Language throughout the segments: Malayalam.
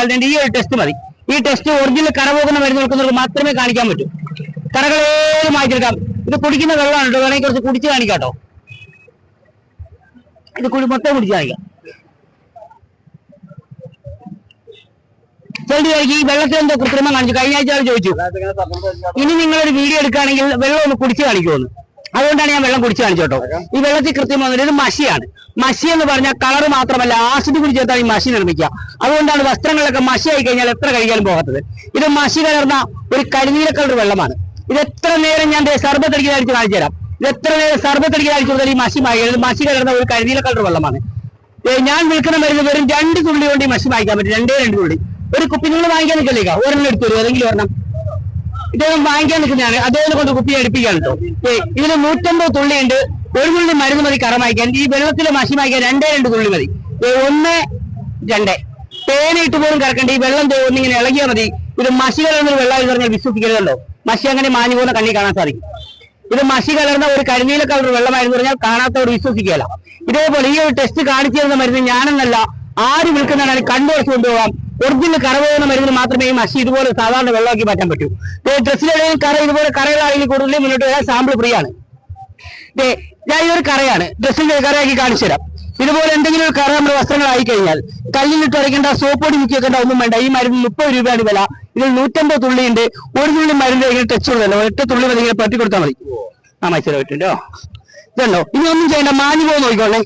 അതിന്റെ ഈ ഒരു ടെസ്റ്റ് മതി. ഈ ടെസ്റ്റ് ഒറിജിനൽ കറ പോകുന്ന മരുന്ന് കൊടുക്കുന്നവർക്ക് മാത്രമേ കാണിക്കാൻ പറ്റൂ. കറകളേത് മാറ്റിയെടുക്കാം. ഇത് കുടിക്കുന്ന വെള്ളമാണ് കേട്ടോ. വേണമെങ്കിൽ കുറച്ച് കുടിച്ച് കാണിക്കാം കേട്ടോ ഇത് കുടി മൊത്തം കുടിച്ച് കാണിക്കാം. കഴിക്കും ഈ വെള്ളത്തിൽ എന്തോ കൃത്രിമം കാണിച്ചു. കഴിഞ്ഞ ആഴ്ച ചോദിച്ചു. ഇനി നിങ്ങളൊരു വീഡിയോ എടുക്കുകയാണെങ്കിൽ വെള്ളം ഒന്ന് കുടിച്ച് കാണിക്കുമെന്ന് അതുകൊണ്ടാണ് ഞാൻ വെള്ളം കുടിച്ചു കാണിച്ചു കേട്ടോ. ഈ വെള്ളത്തിൽ കൃത്യം വന്നിട്ട് ഇത് മഷിയാണ്. മഷി എന്ന് പറഞ്ഞാൽ കളർ മാത്രമല്ല ആസിഡ് കൂടി ചേർത്താണ് ഈ മഷി നിർമ്മിക്കുക. അതുകൊണ്ടാണ് വസ്ത്രങ്ങളൊക്കെ മഷിയായി കഴിഞ്ഞാൽ എത്ര കഴിക്കാനും പോകാത്തത്. ഇത് മഷി കലർന്ന ഒരു കരിനീല കളർ വെള്ളമാണ്. ഇത് എത്ര നേരം ഞാൻ സർബത്ത് അടിക്കാൻ അടിച്ച് കാണിച്ചു തരാം. ഇത് എത്ര നേരം സർബത്ത് അടിക്കാൻ അടിച്ചു കൊടുത്താൽ ഈ മഷി മായി മഷി കലർന്ന ഒരു കരിനീല കളർ വെള്ളമാണ്. ഞാൻ വിൽക്കുന്ന മരുന്ന് വെറും രണ്ട് തുള്ളി കൊണ്ട് ഈ മഷി വാങ്ങിക്കാൻ പറ്റും. രണ്ടേ രണ്ട് തുള്ളി. ഒരു കുപ്പി നിങ്ങൾ വാങ്ങിക്കാൻ നിൽക്കില്ലേക്കാ ഒരെണ്ണം എടുത്തു തരും ഏതെങ്കിലും ഒരെണ്ണം. ഇദ്ദേഹം വാങ്ങിക്കാൻ നിൽക്കുന്നതാണ്. അദ്ദേഹത്തെ കൊണ്ട് കുപ്പി അടുപ്പിക്കാണ് കേട്ടോ ഇതിന് നൂറ്റമ്പത് തുള്ളിയുണ്ട്. ഒരു തുള്ളി മരുന്ന് മതി കറ വാങ്ങിക്കാൻ. ഈ വെള്ളത്തിലെ മഷി വാങ്ങിക്കാൻ രണ്ടേ രണ്ട് തുള്ളി മതി. ഒന്ന് രണ്ട്. തേനയിട്ട് പോലും കറക്കണ്ട. ഈ വെള്ളം ഒന്നിങ്ങനെ ഇളകിയാൽ മതി. ഇത് മഷി കലർന്ന വെള്ളം എന്ന് പറഞ്ഞാൽ വിശ്വസിക്കരുതല്ലോ. മഷി അങ്ങനെ മാഞ്ഞു പോകുന്ന കണ്ണി കാണാൻ സാധിക്കും. ഇത് മഷി കലർന്ന ഒരു കരിനീല കളർ വെള്ളമായിരുന്നു പറഞ്ഞാൽ കാണാത്തവർ വിശ്വസിക്കുകയല്ല. ഇതേപോലെ ഈ ഒരു ടെസ്റ്റ് കാണിച്ചു തരുന്ന മരുന്ന് ഞാനെന്നല്ല ആര് വിൽക്കുന്നതാണ്? കണ്ടുപിടിച്ച് കൊണ്ടുപോകാം. ഒറിജിനൽ കറ പോകുന്ന മരുന്നിന് മാത്രമേ ഈ മഷി ഇതുപോലെ സാധാരണ വെള്ളമാക്കി മാറ്റാൻ പറ്റൂ. ഡ്രസ്സിലെവിടെയും കറ ഇതുപോലെ കറകളാണെങ്കിൽ കൂടുതൽ മുന്നോട്ട് വരാൻ സാമ്പിൾ ഫ്രീ ആണ്. ഞാൻ ഈ ഒരു കറയാണ് ഡ്രസ്സിൽ കറയാക്കി കാണിച്ചു തരാം. ഇതുപോലെ എന്തെങ്കിലും ഒരു കറ നമ്മുടെ വസ്ത്രങ്ങളായി കഴിഞ്ഞാൽ കല്ലിലിട്ട് അരയ്ക്കേണ്ട സോപ്പ് പൊടി മുക്കി വെക്കേണ്ട ഒന്നും വേണ്ട. ഈ മരുന്ന് മുപ്പത് രൂപയാണ് വില. ഇതിൽ നൂറ്റമ്പത് തുള്ളിയുണ്ട് ഒരു തുള്ളി മരുന്ന് ഇങ്ങനെ ടച്ച് കൊടുത്തല്ലോ ഒറ്റ തുള്ളി മതി പറ്റി കൊടുത്താൽ മതി. ആ മത്സരം പറ്റുണ്ടോ ഇതുണ്ടോ? ഇനി ഒന്നും ചെയ്യണ്ട. മാഞ്ഞു പോകുന്ന നോക്കിക്കോളേ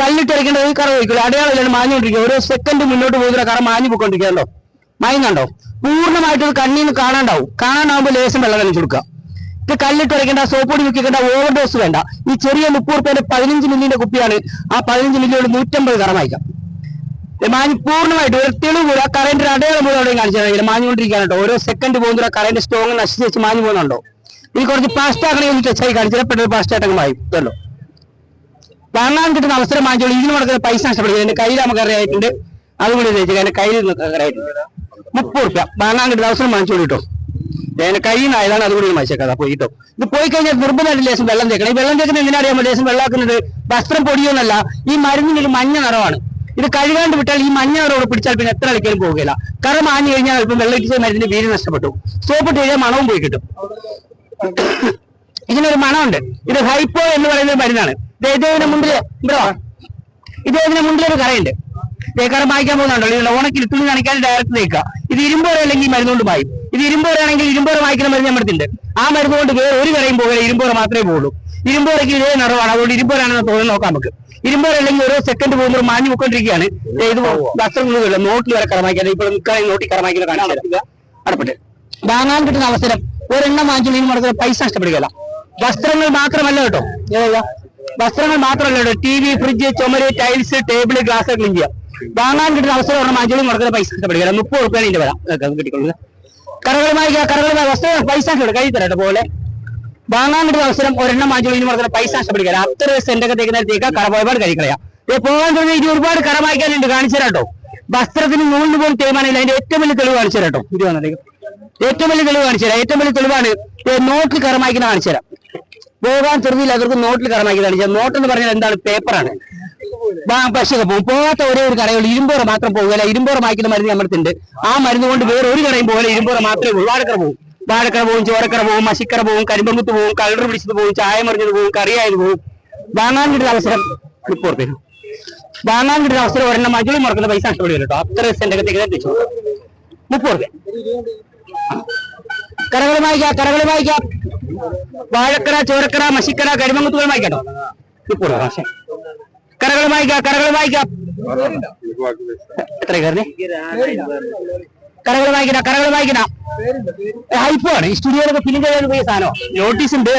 കല്ലിട്ട് അരയ്ക്കേണ്ട ഒരു കറ നോക്കിക്കോളൂ അടയാളം മാഞ്ഞുകൊണ്ടിരിക്കുക. ഓരോ സെക്കൻഡ് മുന്നോട്ട് പോകുന്ന കറ മാഞ്ഞു പോയിക്കൊണ്ടിരിക്കുകയല്ലോ മയങ്ങണ്ടോ? പൂർണമായിട്ട് ഒരു കണ്ണിൽ നിന്ന് കാണാണ്ടാവും. കാണാണ്ടാവുമ്പോൾ ലേശം വെള്ളം നനച്ചു കൊടുക്കുക. ഇത് കല്ലിട്ട് സോപ്പ് സോപ്പൊടി വെക്കേണ്ട ഓവർ ഡോസ് വേണ്ട. ഈ ചെറിയ മുപ്പത് റുപ്യന്റെ പതിനഞ്ച് മില്ലിന്റെ കുപ്പിയാണ് ആ പതിനഞ്ച് മില്ലിയോട് നൂറ്റമ്പത് കറ ഇത് മാഞ്ഞ് പൂർണമായിട്ട് ഒരു തെളിവ് പോലും ആ കറന്റ് അടയാളം പോലും അവിടെ കാണിച്ചാൽ മതി. മാഞ്ഞുകൊണ്ടിരിക്കുകയാണ് കേട്ടോ. ഓരോ സെക്കൻഡ് പോകുന്ന കറന്റ് സ്റ്റോങ് നശിച്ച് മാഞ്ഞു പോകുന്നുണ്ടോ ഇനി കുറച്ച് പാസ്റ്റ് ആക്കണേ ഒന്ന് ടച്ചായി കാണിച്ചാൽ പെട്ടെന്ന് പാസ്റ്റ് ആയിട്ടങ്ങ് മായും. വാങ്ങാൻ കിട്ടുന്ന അവസരം വാങ്ങിച്ചോളൂ ഇതിന് നടക്കുന്ന പൈസ നഷ്ടപ്പെടുന്നത് എന്റെ കയ്യിൽ നമുക്ക് അറിയായിട്ടുണ്ട് അതുകൂടി ചോദിച്ചാൽ എന്റെ കയ്യിൽ അറിയായിട്ടുണ്ട് മുപ്പത് റുപ്യ. വാങ്ങാൻ കിട്ടുന്ന അവസരം വാങ്ങിച്ചോളൂ കേട്ടോ എന്റെ കയ്യിൽ നിന്ന് ആയതാണ് അതുകൂടി മനസ്സിലാക്കാം അപ്പൊ കേട്ടോ ഇത് പോയി കഴിഞ്ഞാൽ നിർബന്ധമായിട്ട് ലേശം വെള്ളം തേക്കണം. ഈ വെള്ളം തേക്കുന്നത് എങ്ങനെ അറിയാമോ? ലേശം വെള്ളമാക്കുന്നത് വസ്ത്രം പൊടിയൊന്നല്ല. ഈ മരുന്നിന് ഒരു മഞ്ഞ നിറമാണ്. ഇത് കഴുകാണ്ട് വിട്ടാൽ ഈ മഞ്ഞ നിറവോട് പിടിച്ചാൽ പിന്നെ എത്ര കളിക്കാനും പോവുകയില്ല. കറ മാഞ്ഞു കഴിഞ്ഞാൽ അല്പം വെള്ളം ഇടിച്ച മരുന്നിന്റെ വീര് നഷ്ടപ്പെട്ടു. സോപ്പിട്ട് കഴിഞ്ഞാൽ മണവും പോയി കിട്ടും. ഇതിനൊരു മണമുണ്ട്. ഇത് ഹൈപ്പോ എന്ന് പറയുന്ന മരുന്നാണ്. ദേ ഇദ്ദേഹത്തിന്റെ മുമ്പിൽ ഇവിടെ വാ. ഇദ്ദേഹത്തിന്റെ മുമ്പിൽ ഒരു കറയുണ്ട്. തേക്കാറ് മായ്ക്കാൻ പോകുന്നുണ്ടോ? ഇതിന്റെ ഓണക്കിൽ തുണി കാണിക്കാൻ ഡയറക്റ്റ് തേക്കുക. ഇത് ഇരുമ്പോര അല്ലെങ്കിൽ മരുന്നുകൊണ്ട് മായും. ഇത് ഇരുമ്പോരാണെങ്കിൽ ഇരുമ്പോര മായ്ക്കുന്ന മരുന്ന് നമ്മുടെ ആ മരുന്ന് കൊണ്ട് വേറെ ഒരു കറയും പോകില്ല. ഇരുമ്പോര മാത്രമേ പോകുള്ളൂ ഇരുമ്പോരയ്ക്ക് ഇതേ നിറവാണ്. അതുകൊണ്ട് ഇരുമ്പോരാണെന്ന് തോന്നുന്നു നോക്കാം നമുക്ക്. ഇരുമ്പോര അല്ലെങ്കിൽ ഓരോ സെക്കൻഡ് പോകുമ്പോൾ മാഞ്ഞു പോയിക്കൊണ്ടിരിക്കുകയാണ്. ഇത് വസ്ത്രങ്ങളൊന്നുമില്ല നോട്ടിൽ വരെ കറമാക്കാൻ ഇപ്പോൾ നിൽക്കാതെ നോട്ടിൽ കറമാക്കുന്ന കാണിച്ചില്ല അടപ്പെട്ട് വാങ്ങാൻ കിട്ടുന്ന അവസരം. ഒരെണ്ണം വാങ്ങിച്ചു മീൻ പൈസ നഷ്ടപ്പെടുകയില്ല. വസ്ത്രങ്ങൾ മാത്രമല്ല കേട്ടോ. ഏതാ? വസ്ത്രങ്ങൾ മാത്രമല്ല ടി വി ഫ്രിഡ്ജ് ചുമര് ടൈൽസ് ടേബിൾ ഗ്ലാസ് ഒക്കെ ക്ലീൻ ചെയ്യാം. വാങ്ങാൻ കിട്ടുന്ന അവസരം പറഞ്ഞാൽ വാങ്ങിച്ചു മുടക്കുന്ന പൈസ നഷ്ടപ്പെടുകയില്ല മുപ്പത് റുപ്യാണ് ഇതിന്റെ വില. കിട്ടിക്കൊള്ളുന്നത് കറകളുമായി കറകളുമായി വസ്ത്രം പൈസ കഴിഞ്ഞു തരട്ടെ തരാം പോലെ വാങ്ങാൻ കിട്ടുന്ന അവസരം ഒരെണ്ണം ഇനി മുടക്കുന്ന പൈസ കഷ്ടപ്പെടുക അത്ര സെന്റൊക്കെ തേക്കുന്നതിലേക്ക് കറ ഒരുപാട് കഴിക്കളയാം പോകാൻ തുടങ്ങി ഇനി ഒരുപാട് കറ വായിക്കാനുണ്ട് കാണിച്ചു തരാട്ടോ വസ്ത്രത്തിന് നൂലിന് പോലും തീരുമാനമില്ല അതിന്റെ ഏറ്റവും വലിയ തെളിവ് കാണിച്ചു തരാം കേട്ടോ. ഇത് വന്നതേക്ക് ഏറ്റവും വലിയ തെളിവ് കാണിച്ചു തരാം. ഏറ്റവും വലിയ തെളിവാണ് നോക്ക് കറമായിക്കുന്ന കാണിച്ചു തരാം. പോകാൻ ചെറുതില്ല അവർക്ക് നോട്ടിൽ കടമാക്കി കാണിച്ച. നോട്ട് എന്ന് പറഞ്ഞാൽ എന്താണ്? പേപ്പറാണ് പക്ഷേ പോകും. പോകാത്ത ഒരേ ഒരു കടയുള്ളൂ. ഇരുമ്പോറ മാത്രം പോകില്ല ഇരുമ്പോറ മായ്ക്കുന്ന മരുന്ന് നമ്മുടെ അടുത്തുണ്ട്. ആ മരുന്ന് കൊണ്ട് വേറെ ഒരു കടയും പോകില്ല. ഇരുമ്പോറ മാത്രമേ പോകും. വാഴക്കറ പോകും. വാഴക്കറ പോകും ചോരക്കറ പോകും മഷിക്കറ പോകും കരിമ്പങ്കുത്ത് പോകും കളർ പിടിച്ചത് പോകും ചായ മറിഞ്ഞത് പോകും കറിയായത് പോകും. വാങ്ങാൻ കിട്ടുന്ന അവസരം റിപ്പോർട്ട് തരും വാങ്ങാൻ കിട്ടുന്ന അവസരം ഒരെണ്ണം മജുളി മുറക്കുന്ന പൈസ നഷ്ടപ്പെടും കേട്ടോ. അത്ര സെന്റൊക്കെ എത്തിച്ചു മുപ്പത് റുപ്യ വായിക്കാം. വാഴക്കറ ചോരക്കര മഷിക്കര കരിമങ്ങത്തുകൾ വായിക്കാട്ടോ രൂപ പക്ഷേ കറകൾ വായിക്കാം കറകൾ വായിക്കാം എത്ര കയറി കറകൾ വായിക്കണ കറകൾ വായിക്കണ ഹൈപ്പോ ആണ് ഈ സ്റ്റുഡിയോയിലൊക്കെ ഫിലിം ചെയ്യാൻ പോയ സാധനം നോട്ടീസ് ഉണ്ട്.